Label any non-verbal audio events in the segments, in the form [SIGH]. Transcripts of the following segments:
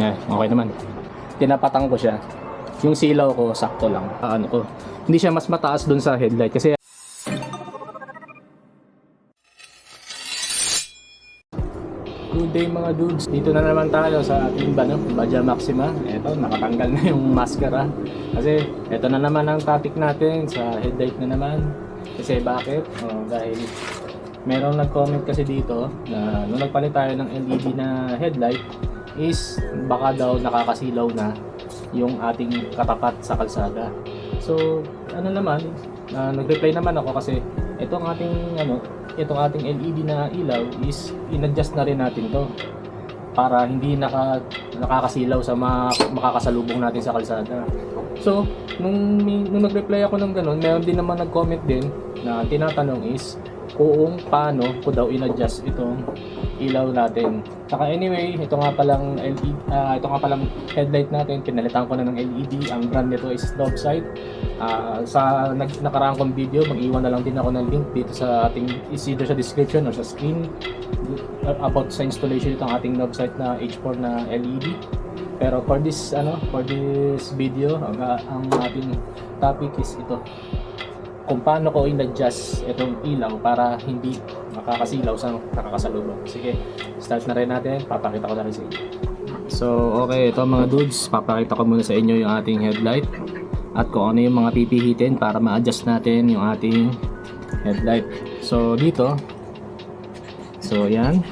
Eh, okay naman. Tinapatang ko siya. Yung silaw ko, sakto lang. Ah, ano ko. Hindi siya mas mataas dun sa headlight kasi Good day mga dudes. Dito na naman tayo sa ating ano, Baja Maxima. Eto, nakatanggal na yung maskara. Kasi eto na naman ang topic natin sa headlight na naman. Kasi bakit? Oh, dahil merong nag-comment kasi dito na nung nagpalit tayo ng LED na headlight is baka daw nakakasilaw na yung ating katapat sa kalsada. So, ano naman, ah, nag-reply naman ako kasi ito ang ating ano, itong ating LED na ilaw is in-adjust na rin natin to para hindi naka, nakakasilaw sa mga makakasalubong natin sa kalsada. So, nung, nung nag-reply ako ng ganun, meron din naman nag-comment din na tinatanong is kung paano ko daw in-adjust itong ilaw natin. Saka anyway, ito nga palang LED, ah, ito nga palang headlight natin, pinalitan ko na ng LED. Ang brand nito is Lovesight. Ah, sa nag nakaraang kong video, mag-iwan na lang din ako ng link dito sa ating is either sa description or sa screen uh, about sa installation itong ating Lovesight na H4 na LED. Pero for this ano, for this video, ang, ang ating topic is ito kung paano ko in-adjust itong ilaw para hindi makakasilaw sa nakakasalubong. Sige, start na rin natin. Papakita ko na rin sa inyo. So, okay. Ito mga dudes. Papakita ko muna sa inyo yung ating headlight. At kung ano yung mga pipihitin para ma-adjust natin yung ating headlight. So, dito. So, yan.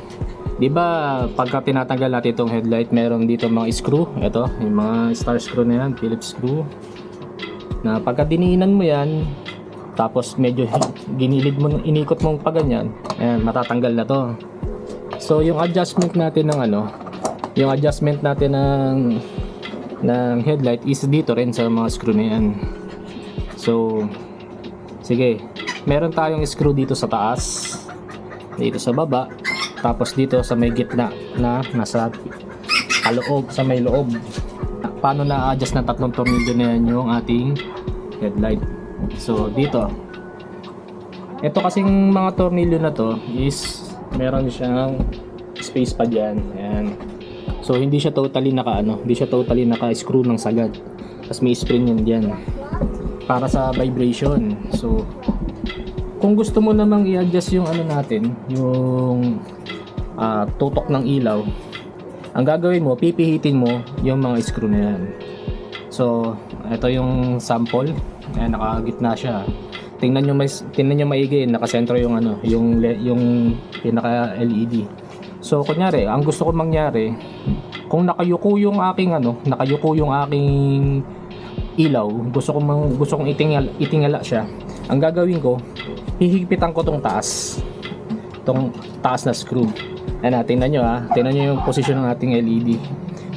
Di ba pagka tinatanggal natin itong headlight, meron dito mga screw. Ito, yung mga star screw na yan, Phillips screw. Na pagka diniinan mo yan, tapos medyo ginilid mo, inikot mo pa ganyan, ayan, matatanggal na to. So yung adjustment natin ng ano, yung adjustment natin ng ng headlight is dito rin sa mga screw na yan. So sige, meron tayong screw dito sa taas, dito sa baba, tapos dito sa may gitna na nasa kaloob, sa may loob. Paano na-adjust ng tatlong tornilyo na yan yung ating headlight. So dito. Ito kasing mga tornilyo na to is meron siyang space pa diyan. Ayan. So hindi siya totally naka ano, hindi siya totally naka-screw ng sagad. Tapos may spring yan diyan para sa vibration. So kung gusto mo namang i-adjust yung ano natin, yung ah, tutok ng ilaw, ang gagawin mo, pipihitin mo yung mga screw na yan. So, ito yung sample. Ayan, nakagitna siya. Tingnan nyo, may, tingnan nyo maigi, nakasentro yung ano, yung, yung pinaka LED. So, kunyari, ang gusto ko mangyari, kung nakayuko yung aking ano, nakayuko yung aking ilaw, gusto ko mang, gusto kong itingala, itingala siya. Ang gagawin ko, hihigpitan ko tong taas. Tong taas na screw. Ayan na, tingnan nyo ha. Tingnan nyo yung position ng ating LED.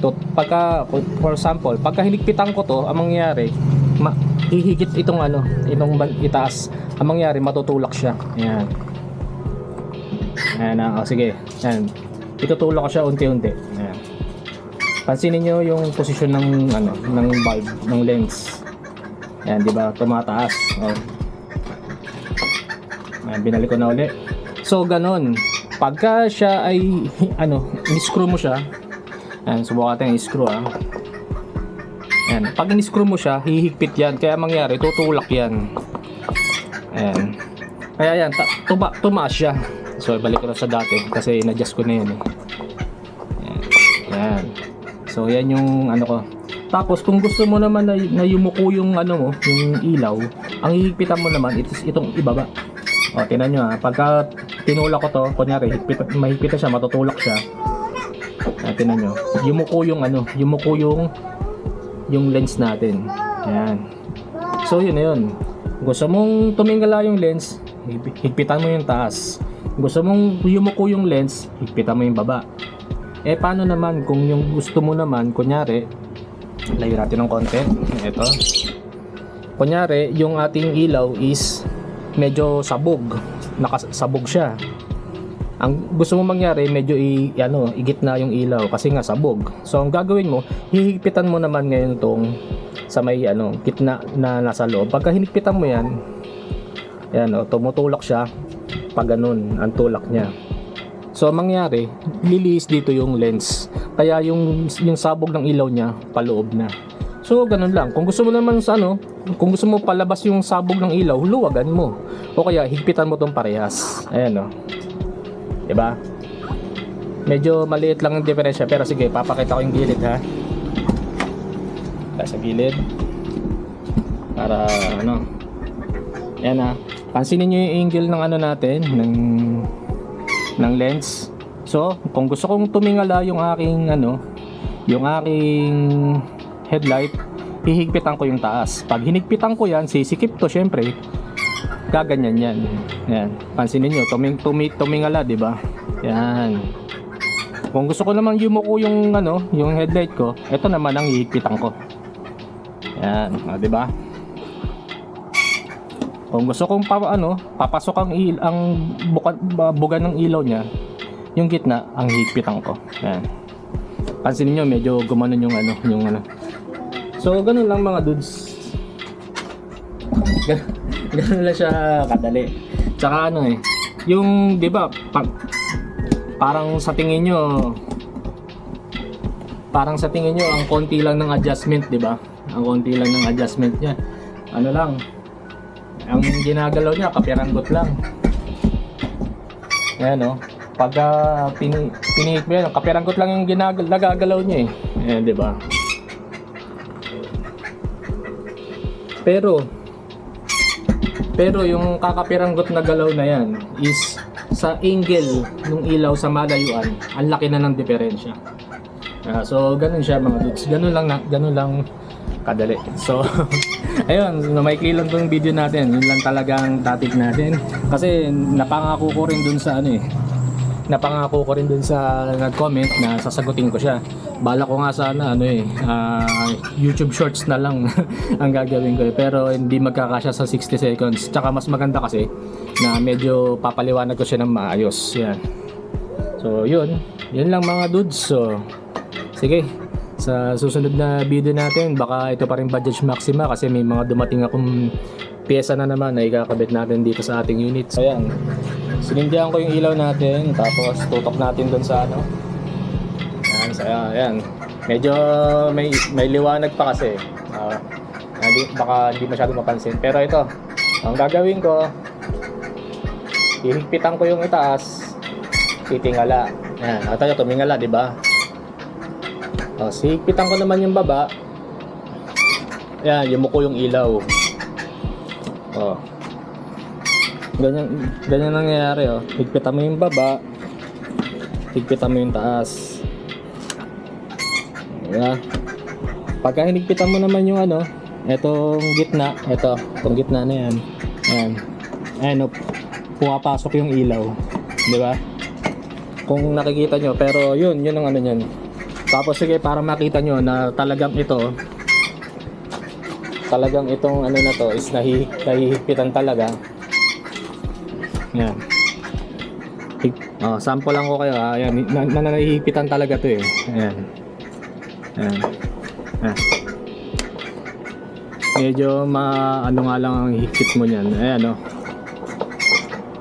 To, pagka, for example, pagka hinigpitan ko to, ang mangyayari, ma, hihigit itong ano, itong itaas. Ang mangyayari, matutulak siya. Ayan. Ayan na, oh, sige. Ayan. Itutulak ko siya unti-unti. Ayan. Pansinin nyo yung posisyon ng ano, ng bulb, ng lens. Ayan, di ba? Tumataas. Oh. Ayan, binalik ko na uli. So, ganon. Pagka siya ay, [LAUGHS] ano, in-screw mo siya, Ayan, subukan natin i-screw ah. Ayan, pag in-screw mo siya, hihigpit yan. Kaya mangyari, tutulak yan. Ayan. Kaya yan, tuma tumaas siya. So, ibalik ko na sa dati kasi in-adjust ko na yan eh. Ayan. Ayan. So, yan yung ano ko. Tapos, kung gusto mo naman na, na yumuko yung ano mo, yung ilaw, ang hihigpitan mo naman, it is itong ibaba. O, tinan nyo ha. Pagka tinulak ko to, kunyari, higpit, mahigpit siya, matutulak siya. Ah, tinan nyo. Yumuko yung ano, yumuko yung yung lens natin. Ayan. So yun na yun. Gusto mong tumingala yung lens, hig- higpitan mo yung taas. Gusto mong yumuko yung lens, higpitan mo yung baba. Eh paano naman kung yung gusto mo naman, kunyari, layo natin ng konti. Ito. Kunyari, yung ating ilaw is medyo sabog. Nakasabog siya ang gusto mo mangyari medyo i ano igitna yung ilaw kasi nga sabog so ang gagawin mo hihigpitan mo naman ngayon tong sa may ano gitna na nasa loob pagka hinigpitan mo yan yan o tumutulak siya pag ganun ang tulak niya so ang mangyari liliis dito yung lens Kaya yung, yung sabog ng ilaw niya, paloob na. So, ganun lang. Kung gusto mo naman sa ano, kung gusto mo palabas yung sabog ng ilaw, luwagan mo. O kaya, higpitan mo tong parehas. Ayan o. Diba? Medyo maliit lang ang diferensya, pero sige, papakita ko yung gilid ha. Sa gilid. Para ano. Ayan ha. Pansinin nyo yung angle ng ano natin, ng, ng lens. So, kung gusto kong tumingala yung aking ano, yung aking headlight, hihigpitan ko yung taas. Pag hinigpitan ko yan, sisikip to syempre. Gaganyan yan. Yan. Pansinin nyo, tuming, tumi, tumingala, di ba? Yan. Kung gusto ko namang yumuko yung ano, yung headlight ko, ito naman ang hihigpitan ko. Yan, ah, di ba? Kung gusto kong pa, ano, papasok ang il ang buka, buga ng ilaw niya, yung gitna ang higpitan ko. Yan. Pansinin niyo medyo gumanon yung ano, yung ano. So ganun lang mga dudes. Gan- [LAUGHS] ganun lang siya kadali. Tsaka ano eh, yung 'di ba, pag parang sa tingin nyo parang sa tingin nyo ang konti lang ng adjustment, 'di ba? Ang konti lang ng adjustment niya. Ano lang, ang ginagalaw niya, kapiranggot lang. Ayan o. Pagka pini, pinihit mo yan, kapiranggot lang yung ginagal, nagagalaw niya eh. Ayan, di ba? Pero, pero yung kakapiranggot na galaw na yan is sa angle ng ilaw sa malayuan, ang laki na ng diferensya. Ah, so, ganun siya mga dudes. Ganun lang, na, ganun lang kadali. So, [LAUGHS] ayun, maikli lang tong video natin. Yun lang talagang topic natin. Kasi napangako ko rin dun sa ano eh. Napangako ko rin dun sa nag-comment na sasagutin ko siya. Bala ko nga sana ano eh, ah, YouTube Shorts na lang [LAUGHS] ang gagawin ko eh. Pero hindi magkakasya sa 60 seconds. Tsaka mas maganda kasi na medyo papaliwanag ko siya ng maayos. Yan. So, yun. Yun lang mga dudes. So, sige. Sa susunod na video natin, baka ito pa rin Bajaj Maxima kasi may mga dumating akong pyesa na naman na ikakabit natin dito sa ating unit. So, ayan. Sinindihan ko yung ilaw natin, tapos tutok natin dun sa ano. Ayan, so, ayan. Medyo may, may liwanag pa kasi. Ah, hindi, baka hindi masyado mapansin. Pero ito, ang gagawin ko, hihigpitan ko yung itaas, titingala. Ayan, at tayo tumingala, di ba? O, hihigpitan ko naman yung baba. Ayan, yumuko yung ilaw. O. Ganyan, ganyan nangyayari, oh. Higpitan mo yung baba. Higpitan mo yung taas. Diba? Pagka hinigpitan mo naman yung ano, etong gitna, eto, itong gitna na yan. Ayan. Ayan, oh, pumapasok yung ilaw. Di ba? Kung nakikita nyo, pero yun, yun ang ano yan. Tapos sige, para makita nyo na talagang ito, talagang itong ano na to is nahi, nahihigpitan talaga. Yan. Hig, oh, sample lang ko kayo ha. Ayan, na, na, nahihigpitan talaga to eh. Ayan. Ayan. Ayan. Medyo ma ano nga lang ang higpit mo niyan. Ayan oh.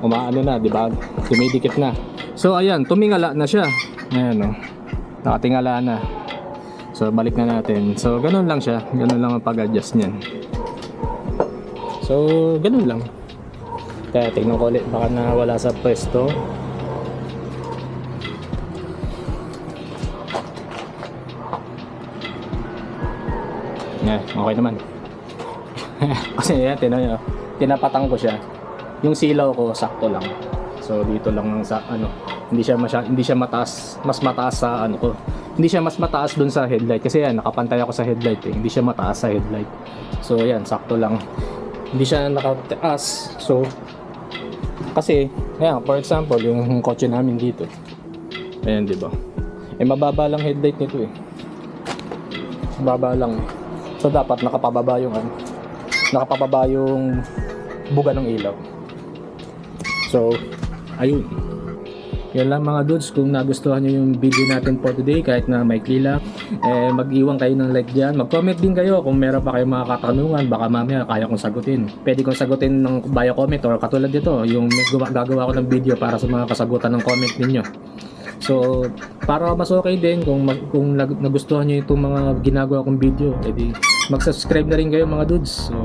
Umaano na, di ba? Dumidikit na. So ayan, tumingala na siya. Ayan oh. Nakatingala na. So balik na natin. So ganun lang siya. Ganun lang ang pag-adjust niyan. So ganun lang. Kaya tingnan ko ulit baka nawala sa pwesto. Yeah, okay naman. [LAUGHS] Kasi yan, tinan nyo, tinapatang ko siya. Yung silaw ko, sakto lang. So, dito lang sa, ano, hindi siya masya, hindi siya mataas, mas mataas sa, ano ko. Hindi siya mas mataas dun sa headlight. Kasi yan, nakapantay ako sa headlight eh. Hindi siya mataas sa headlight. So, yan, sakto lang. Hindi siya nakataas. So, kasi, ayan, for example, yung kotse namin dito. Ayan, di ba? Eh, mababa lang headlight nito eh. Mababa lang. So, dapat nakapababa yung ano, nakapababa yung buga ng ilaw. So, ayun. Yan lang mga dudes, kung nagustuhan nyo yung video natin for today, kahit na may lang, eh, mag-iwan kayo ng like dyan. Mag-comment din kayo kung meron pa kayong mga katanungan, baka mamaya kaya kong sagutin. Pwede kong sagutin ng via comment or katulad dito, yung gagawa ko ng video para sa mga kasagutan ng comment ninyo. So, para mas okay din kung, kung nag- nagustuhan nyo itong mga ginagawa kong video, edi mag-subscribe na rin kayo mga dudes. So,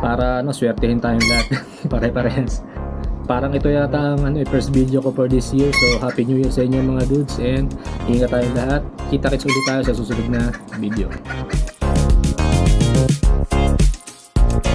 para ano, swertehin tayong lahat. [LAUGHS] Pare-parehas. Parang ito yata ang ano, eh, first video ko for this year. So, Happy New Year sa inyo mga dudes. And ingat tayong lahat. Kita-kits ulit tayo sa susunod na video.